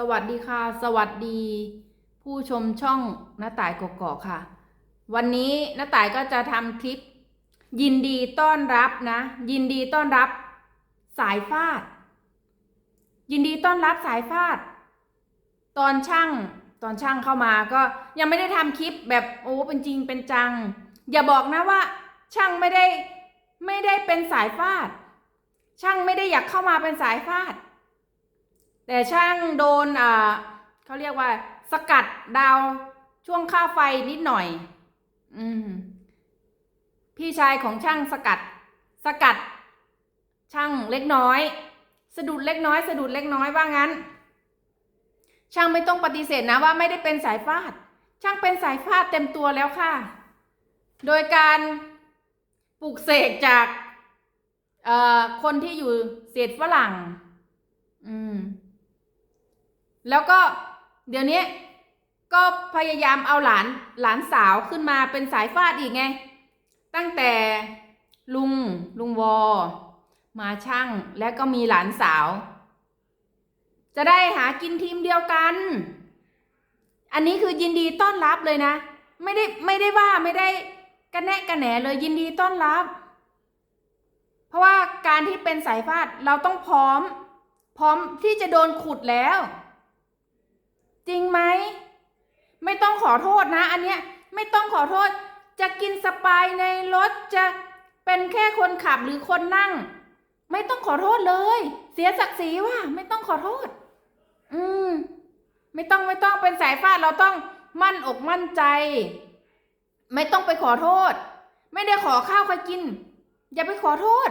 สวัสดีค่ะ สวัสดี ผู้ชมช่องน้าต่ายกกอกค่ะ วันนี้น้าต่ายก็จะทำคลิป ยินดีต้อนรับนะ ยินดีต้อนรับ สายฟาด ยินดีต้อนรับสายฟาด ตอนช่างตอนช่างเข้ามาก็ยังไม่ได้ทำคลิปแบบโอ้เป็นจริงเป็นจัง อย่าบอกนะว่า ช่างไม่ได้ไม่ได้เป็นสายฟาด ช่างไม่ได้อยากเข้ามาเป็นสายฟาด แต่ช่างโดนอ่าเขาเรียกว่า สกัดดาวช่วงค่าไฟนิดหน่อย อืม พี่ชายของช่างสกัด สกัด ช่างเล็กน้อย สะดุดเล็กน้อย สะดุดเล็กน้อยว่างั้น ช่างไม่ต้องปฏิเสธนะว่าไม่ได้เป็นสายฟาด ช่างเป็นสายฟาดเต็มตัวแล้วค่ะ โดยการปลูกเสกจาก เอ่อ คนที่อยู่เศษฝรั่ง อืม แล้วก็เดี๋ยวนี้ก็พยายามเอาหลานหลานสาวขึ้นมาเป็นสายฟาดอีกไง ตั้งแต่ลุงลุงวอ มาช่างและก็มีหลานสาว จะได้หากินทีมเดียวกัน อันนี้คือยินดีต้อนรับเลยนะ ไม่ได้ไม่ได้ว่าไม่ได้กระแนะกระแหนเลยยินดีต้อนรับ เพราะว่าการที่เป็นสายฟาดเราต้องพร้อม พร้อมที่จะโดนขุดแล้ว จริงไหม ไม่ต้องขอโทษนะ อันเนี้ยไม่ต้องขอโทษ จะกินสปายในรถจะเป็นแค่คนขับหรือคนนั่ง ไม่ต้องขอโทษเลย เสียศักดิ์ศรีว่า ไม่ต้องขอโทษ อืม ไม่ต้องไม่ต้องเป็นสายฟาดเราต้องมั่นอกมั่นใจ ไม่ต้องไปขอโทษ ไม่ได้ขอข้าวใครกิน อย่าไปขอโทษ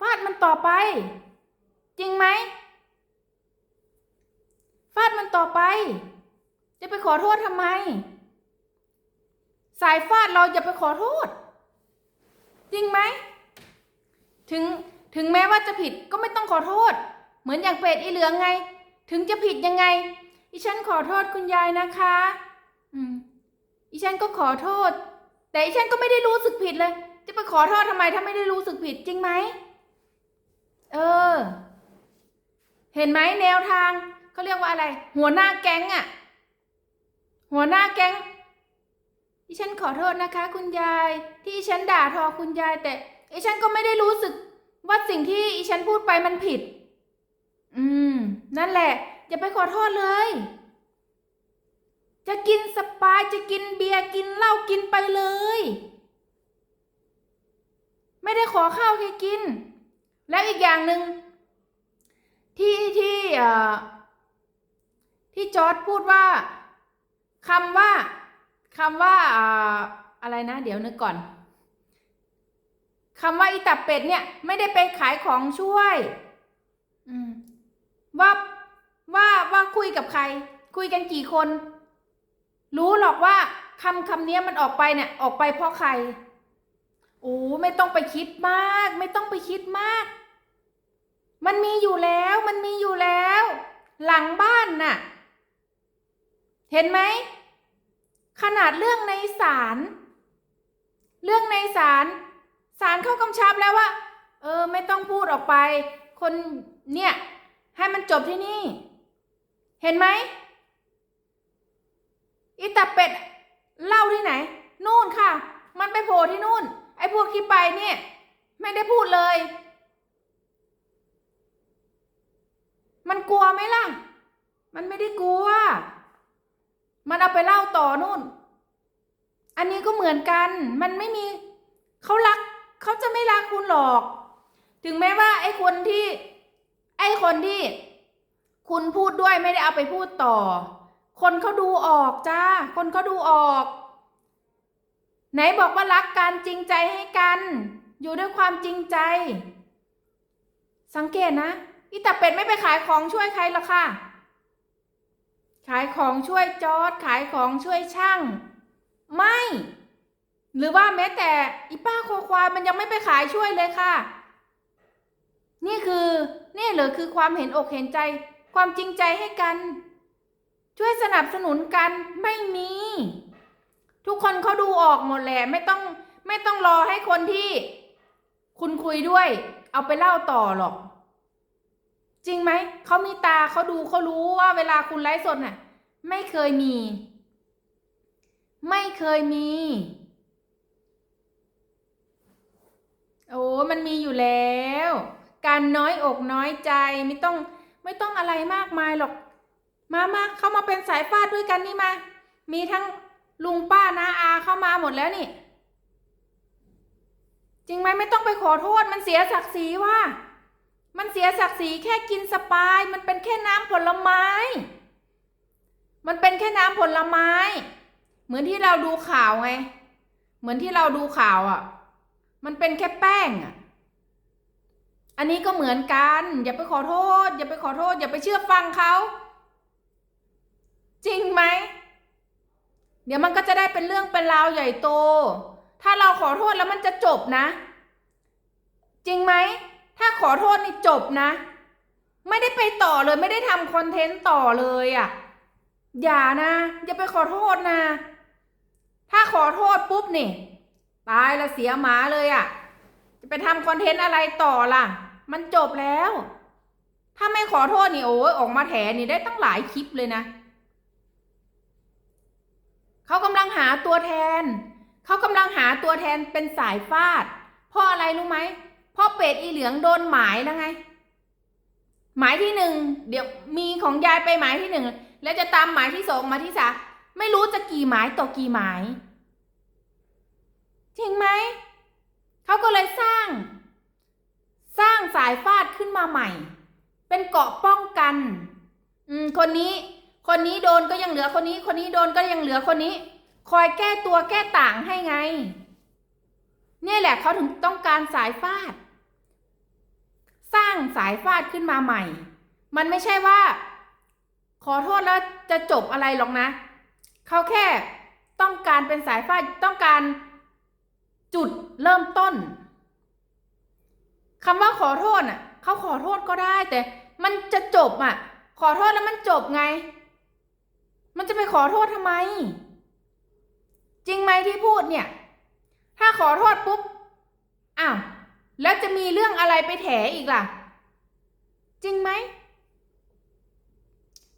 ฟาดมันต่อไป จริงไหม ฟาดมันต่อไป จะไปขอโทษทำไม สายฟาดเราอย่าไปขอโทษ จริงไหม ถึงถึงแม้ว่าจะผิดก็ไม่ต้องขอโทษ เหมือนอย่างเป็ดอีเหลืองไง ถึงจะผิดยังไง อีฉันขอโทษคุณยายนะคะ อืม อีฉันก็ขอโทษ แต่อีฉันก็ไม่ได้รู้สึกผิดเลย จะไปขอโทษทำไมถ้าไม่ได้รู้สึกผิดจริงไหม เออ เห็นไหมแนวทาง เขาเรียกว่าอะไร หัวหน้าแก๊งอะหัวหน้าแก๊งดิฉันขอโทษนะคะ คุณยาย ที่ฉันด่าทอคุณยาย แต่ดิฉันก็ไม่ได้รู้สึกว่าสิ่งที่ดิฉันพูดไปมันผิด อืม นั่นแหละ อย่าไปขอโทษเลย จะกินสปายจะกินเบียร์กินเหล้ากินไปเลย ไม่ได้ขอข้าวใครกิน แล้วอีกอย่างหนึ่งที่ที่เอ่อ ที่จอร์ดพูดว่าคำว่าคำว่าอ่าอะไรนะ เดี๋ยวนึกก่อนคำว่าอีตับเป็ดเนี่ย ไม่ได้ไปขายของช่วย อืมว่าว่าว่าคุยกับใคร คุยกันกี่คน รู้หรอกว่าคำคำนี้มันออกไปเนี่ย ออกไปเพราะใครโอ้ไม่ต้องไปคิดมาก ไม่ต้องไปคิดมาก มันมีอยู่แล้ว มันมีอยู่แล้ว หลังบ้านน่ะ เห็นไหม ขนาดเรื่องในศาลเรื่องในศาลศาลเข้ากำชับแล้วว่า เออ ไม่ต้องพูดออกไป คนเนี่ย ให้มันจบที่นี่ เห็นไหมอีตาเป็ดเล่าที่ไหน นู่นค่ะ มันไปโผล่ที่นู่น ไอ้พวกที่ไปเนี่ย ไม่ได้พูดเลย มันกลัวไหมล่ะ มันไม่ได้กลัว มันเอาไปเล่าต่อนู่น อันนี้ก็เหมือนกัน มันไม่มีเขารักเขาจะไม่รักคุณหรอก ถึงแม้ว่าไอ้คนที่ ไอ้คนที่ คุณพูดด้วยไม่ได้เอาไปพูดต่อ คนเขาดูออกจ้า คนเขาดูออก ไหนบอกว่ารักกันจริงใจให้กัน อยู่ด้วยความจริงใจ สังเกตนะอีตาเป็ดไม่ไปขายของช่วยใครหรอกค่ะ ขายของช่วยจอดขายของช่วยช่าง ไม่ หรือว่าแม้แต่อีป้าโคควายมันยังไม่ไปขายช่วยเลยค่ะ นี่คือนี่เหรอคือความเห็นอกเห็นใจ ความจริงใจให้กัน ช่วยสนับสนุนกันไม่มี ทุกคนเขาดูออกหมดแหละไม่ต้องไม่ต้องรอให้คนที่ คุณคุยด้วย เอาไปเล่าต่อหรอก จริงไหม เขามีตาเขาดูเขารู้ว่าเวลาคุณไลฟ์สดน่ะ ไม่เคยมี ไม่เคยมี โอ้ มันมีอยู่แล้ว การน้อยอกน้อยใจไม่ต้องไม่ต้องอะไรมากมายหรอก มามาเข้ามาเป็นสายฟาดด้วยกันนี่มา มีทั้งลุงป้านาอาเข้ามาหมดแล้วนี่ จริงไหมไม่ต้องไปขอโทษมันเสียศักดิ์ศรีว่า มันเสียศักดิ์ศรีแค่กินสปาย มันเป็นแค่น้ำผลไม้ มันเป็นแค่น้ำผลไม้ เหมือนที่เราดูข่าวไง เหมือนที่เราดูข่าวอะ มันเป็นแค่แป้งอะ อันนี้ก็เหมือนกัน อย่าไปขอโทษ อย่าไปขอโทษ อย่าไปเชื่อฟังเขา จริงไหม เดี๋ยวมันก็จะได้เป็นเรื่องเป็นราวใหญ่โต ถ้าเราขอโทษแล้วมันจะจบนะ จริงไหม ถ้าขอโทษนี่จบนะ ไม่ได้ไปต่อเลยไม่ได้ทำคอนเทนต์ต่อเลยอะ่ะ อย่านะ อย่าไปขอโทษนะ ถ้าขอโทษปุ๊บนี่ ตายละเสียหมาเลยอะ่ะ จะไปทำคอนเทนต์อะไรต่อล่ะ มันจบแล้ว ถ้าไม่ขอโทษนี่โอ้ยออกมาแถนี่ได้ตั้งหลายคลิปเลยนะเขากำลังหาตัวแทน เขากำลังหาตัวแทนเป็นสายฟาด เพราะอะไรรู้ไหม ราะเป็ดอีเหลืองโดนหมายแล้วไง หมายที่หนึ่งเดี๋ยวมีของยายไปหมายที่หนึ่งแล้วจะตามหมายที่สองมาที่สามไม่รู้จะกี่หมายต่อกี่หมายจริงไหมเขาก็เลยสร้าง สร้างสายฟาดขึ้นมาใหม่ เป็นเกาะป้องกันอืมคนนี้ คนนี้โดนก็ยังเหลือคนนี้ คนนี้โดนก็ยังเหลือคนนี้ คอยแก้ตัวแก้ต่างให้ไง เนี่ยแหละเขาถึงต้องการสายฟาด สร้างสายฟาดขึ้นมาใหม่ มันไม่ใช่ว่า ขอโทษแล้วจะจบอะไรหรอกนะ เขาแค่ต้องการเป็นสายฟาดต้องการจุดเริ่มต้นคำว่าขอโทษอะเขาขอโทษก็ได้ แต่มันจะจบอะ ขอโทษแล้วมันจบไง มันจะไปขอโทษทำไม จริงไหมที่พูดเนี่ย ถ้าขอโทษปุ๊บอ้าว แล้วจะมีเรื่องอะไรไปแถอีกล่ะ จริงไหม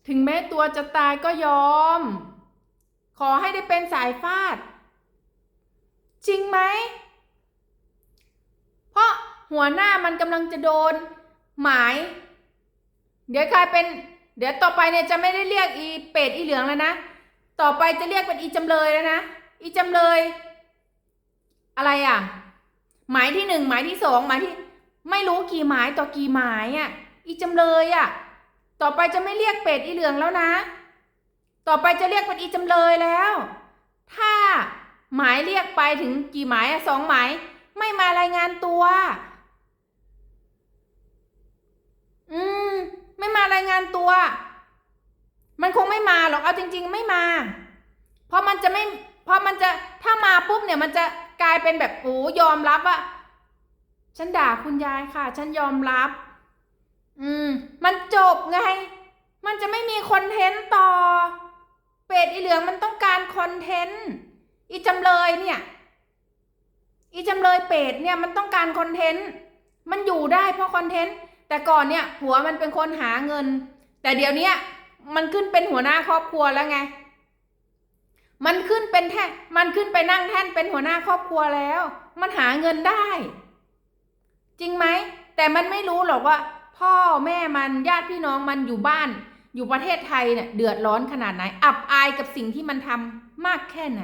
ถึงแม้ตัวจะตายก็ยอม ขอให้ได้เป็นสายฟาด จริงไหม เพราะหัวหน้ามันกำลังจะโดน หมาย เดี๋ยวกลายเป็น เดี๋ยวต่อไปเนี่ยจะไม่ได้เรียกอีเป็ดอีเหลืองแล้วนะ ต่อไปจะเรียกเป็นอีจำเลยแล้วนะ อีจำเลย อะไรอะ หมายที่หนึ่งหมายที่สองหมายที่ไม่รู้กี่หมายต่อกี่หมายอะ อีจำเลยอะ ต่อไปจะไม่เรียกเป็ดอีเหลืองแล้วนะ ต่อไปจะเรียกเป็นอีจำเลยแล้ว ถ้าหมายเรียกไปถึงกี่หมายอะสองหมายไม่มารายงานตัว อืม ไม่มารายงานตัว มันคงไม่มาหรอกเอาจริง ๆ ไม่มา เพราะมันจะไม่ เพราะมันจะถ้ามาปุ๊บเนี่ยมันจะ กลายเป็นแบบโอ้ยอมรับว่าฉันด่าคุณยายค่ะ ฉันยอมรับ อืม มันจบไง มันจะไม่มีคอนเทนต์ต่อ เป็ดอีเหลืองมันต้องการคอนเทนต์ อีจำเลยเนี่ย อีจำเลยเป็ดเนี่ยมันต้องการคอนเทนต์ มันอยู่ได้เพราะคอนเทนต์ แต่ก่อนเนี่ยผัวมันเป็นคนหาเงิน แต่เดี๋ยวนี้มันขึ้นเป็นหัวหน้าครอบครัวแล้วไง มันขึ้นเป็นแท่นมันขึ้นไปนั่งแท่นเป็นหัวหน้าครอบครัวแล้ว มันหาเงินได้ จริงไหม แต่มันไม่รู้หรอกว่า พ่อแม่มันญาติพี่น้องมันอยู่บ้าน อยู่ประเทศไทยเนี่ยเดือดร้อนขนาดไหน อับอายกับสิ่งที่มันทำมากแค่ไหน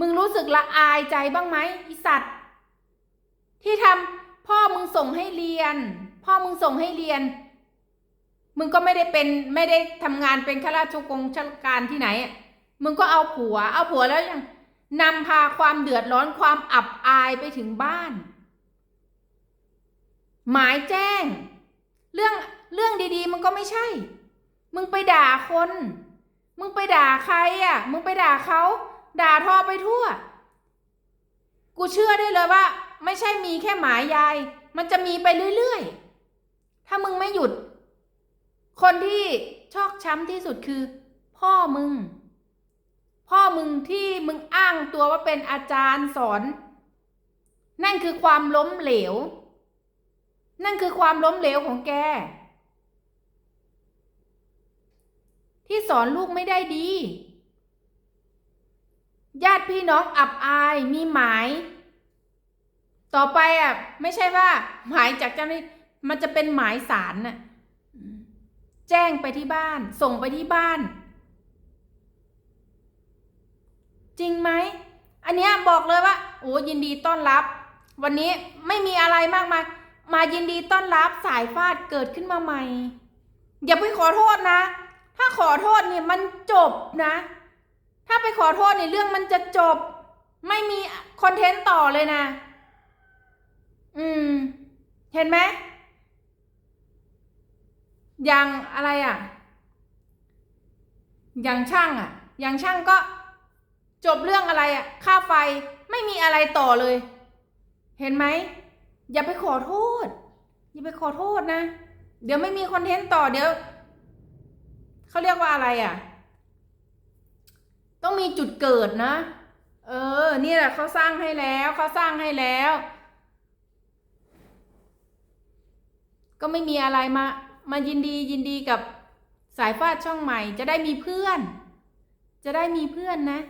มึงรู้สึกละอายใจบ้างไหมอีสัตว์ ที่ทำพ่อมึงส่งให้เรียน พ่อมึงส่งให้เรียน มึงก็ไม่ได้เป็นไม่ได้ทำงานเป็นข้าราชกงราชการที่ไหน มึงก็เอาผัว เอาผัวแล้วยังนำพาความเดือดร้อนความอับอายไปถึงบ้าน หมายแจ้ง เรื่องเรื่องดีๆ มันก็ไม่ใช่ มึงไปด่าคน มึงไปด่าใครอะ มึงไปด่าเขาด่าทอไปทั่ว กูเชื่อได้เลยว่า ไม่ใช่มีแค่หมายยาย มันจะมีไปเรื่อยๆ ถ้ามึงไม่หยุด คนที่ชอกช้ำที่สุดคือ พ่อมึง พ่อมึงที่มึงอ้างตัวว่าเป็นอาจารย์สอน นั่นคือความล้มเหลว นั่นคือความล้มเหลวของแก ที่สอนลูกไม่ได้ดี ญาติพี่น้องอับอายมีหมาย ต่อไปอะ ไม่ใช่ว่า หมายจากเจ้าหน้าที่มันจะเป็นหมายสารน่ะ แจ้งไปที่บ้าน ส่งไปที่บ้าน จริงไหม อันเนี้ยบอกเลยว่าโอ้ยินดีต้อนรับ วันนี้ไม่มีอะไรมากมายมายินดีต้อนรับสายฟาดเกิดขึ้นมาใหม่ อย่าไปขอโทษนะ ถ้าขอโทษเนี่ยมันจบนะ ถ้าไปขอโทษเนี่ยเรื่องมันจะจบ ไม่มีคอนเทนต์ต่อเลยนะ อืม เห็นไหม อย่างอะไรอะ อย่างช่างอะ อย่างช่างก็จบเรื่องอะไรอะ ค่าไฟไม่มีอะไรต่อเลย เห็นไหม อย่าไปขอโทษ อย่าไปขอโทษนะ เดี๋ยวไม่มีคอนเทนต์ต่อเดี๋ยวเขาเรียกว่าอะไรอะ ต้องมีจุดเกิดนะ เออ นี่แหละเขาสร้างให้แล้วเขาสร้างให้แล้ว ก็ไม่มีอะไรมา มายินดียินดีกับสายฟาดช่องใหม่ จะได้มีเพื่อน จะได้มีเพื่อนนะ